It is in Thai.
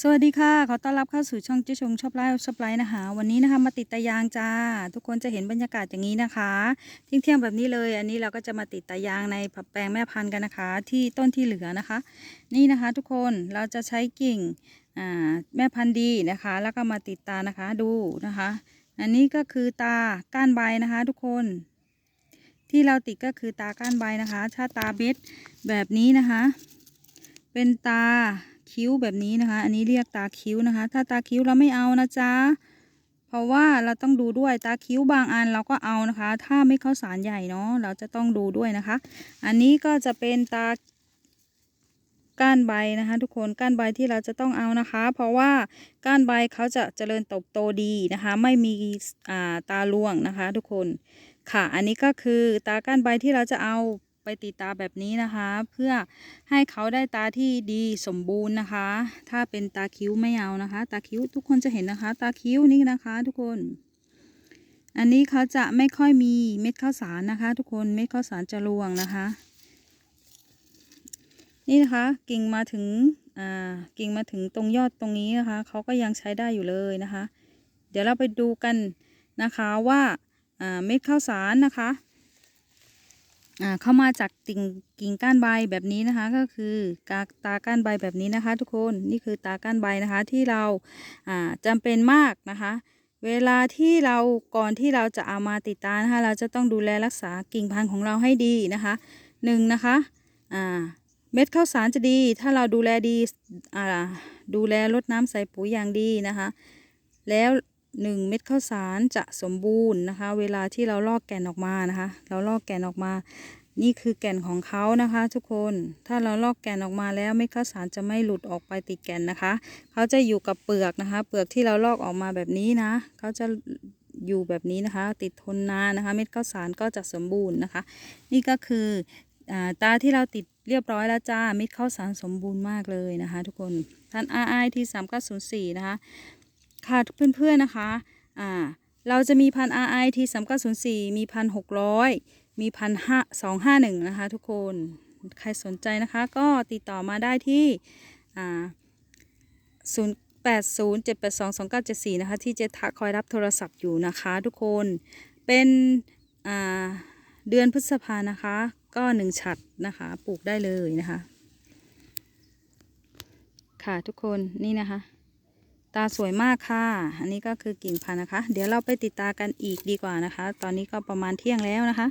สวัสดีค่ะ ขอต้อนรับเข้าสู่ช่องเจ๊ชงชอบไลฟ์ชอบไลฟ์นะคะ วันนี้นะคะมาติดตายางจ้า ทุกคนจะเห็นบรรยากาศอย่างนี้นะคะเที่ยงแบบนี้เลย อันนี้เราก็จะมาติดตายางในผักแปลงแม่พันธุ์กันนะคะ ที่ต้นที่เหลือนะคะ นี่นะคะ ทุกคนเราจะใช้กิ่งแม่พันธุ์ดีนะคะ แล้วก็มาติดตานะคะดูนะคะ อันนี้ก็คือตาก้านใบนะคะ ทุกคนที่เราติดก็คือตาก้านใบนะคะถ้าตาเบ็ดแบบนี้นะคะ เป็นตา คิ้วแบบนี้นะคะ อันนี้เรียกตาคิ้วนะคะ ถ้าตาคิ้วเราไม่เอานะจ๊ะ เพราะว่าเราต้องดูด้วยตาคิ้วบางอันเราก็เอานะคะ ถ้าไม่เข้าสารใหญ่เนาะเราจะต้องดูด้วยนะคะ อันนี้ก็จะเป็นตาก้านใบนะคะ ทุกคนก้านใบที่เราจะต้องเอานะคะ เพราะว่าก้านใบเขาจะเจริญเติบโตดีนะคะ ไม่มีอ่าตาล่วงนะคะ ทุกคนค่ะ อันนี้ก็คือตาก้านใบที่เราจะเอา ไปติดตาแบบนี้นะคะ เพื่อให้เขาได้ตาที่ดีสมบูรณ์นะคะ ถ้าเป็นตาคิ้วไม่เอานะคะ ตาคิ้วทุกคนจะเห็นนะคะ ตาคิ้วนี่นะคะ ทุกคน อันนี้เขาจะไม่ค่อยมีเม็ดข้าวสารนะคะ ทุกคนเม็ดข้าวสารจะรวงนะคะ นี่นะคะ กิ่งมาถึงอ่ากิ่งมาถึงตรงยอดตรงนี้นะคะเขาก็ยังใช้ได้อยู่เลยนะคะ เดี๋ยวเราไปดูกันนะคะว่าอ่าเม็ดข้าวสารนะคะ เข้ามาจากติ่งกิ่งก้านใบแบบนี้นะคะ ก็คือกาตาก้านใบแบบนี้นะคะ ทุกคนนี่คือตาก้านใบนะคะที่เราอ่าจำเป็นมากนะคะ เวลาที่เราก่อนที่เราจะเอามาติดตานะคะเราจะต้องดูแลรักษากิ่งพันธุ์ของเราให้ดีนะคะหนึ่งนะคะเม็ดข้าวสารจะดี ถ้าเราดูแลดีดูแลรดน้ำใส่ปุ๋ยอย่างดีนะคะ แล้ว หนึ่งเม็ดข้าวสารจะสมบูรณ์นะคะ เวลาที่เราลอกแก่นออกมานะคะ เราลอกแก่นออกมา นี่คือแก่นของเขานะคะ ทุกคน ถ้าเราลอกแก่นออกมาแล้วเม็ดข้าวสารจะไม่หลุดออกไปติดแก่นนะคะ เขาจะอยู่กับเปลือกนะคะ เปลือกที่เราลอกออกมาแบบนี้นะ เขาจะอยู่แบบนี้นะคะ ติดทนนานนะคะ เม็ดข้าวสารก็จะสมบูรณ์นะคะ นี่ก็คืออตาที่เราติดเรียบร้อยแล้วจ้าเม็ดข้าวสารสมบูรณ์มากเลยนะคะ ทุกคน ท่าน RI ที่สามเก้าศูนย์สี่นะคะ ค่ะเพื่อนๆนะคะอ่าเราจะมีพัน RI ที่สามเก้าศูนย์สี่มีพันหกร้อยมีพันห้าสองห้าหนึ่งนะคะทุกคนใครสนใจนะคะก็ติดต่อมาได้ที่อ่าศูนย์แปดศูนย์เจ็ดแปดสองสองเก้าเจ็ดสี่นะคะที่เจทักคอยรับโทรศัพท์อยู่นะคะทุกคนเป็นอ่าเดือนพฤษภานะคะ ก็หนึ่งฉัดนะคะปลูกได้เลยนะคะ ค่ะทุกคนนี่นะคะ ตาสวยมากค่ะ อันนี้ก็คือกิ่งพันธุ์นะคะ เดี๋ยวเราไปติดตากันอีกดีกว่านะคะ ตอนนี้ก็ประมาณเที่ยงแล้วนะคะ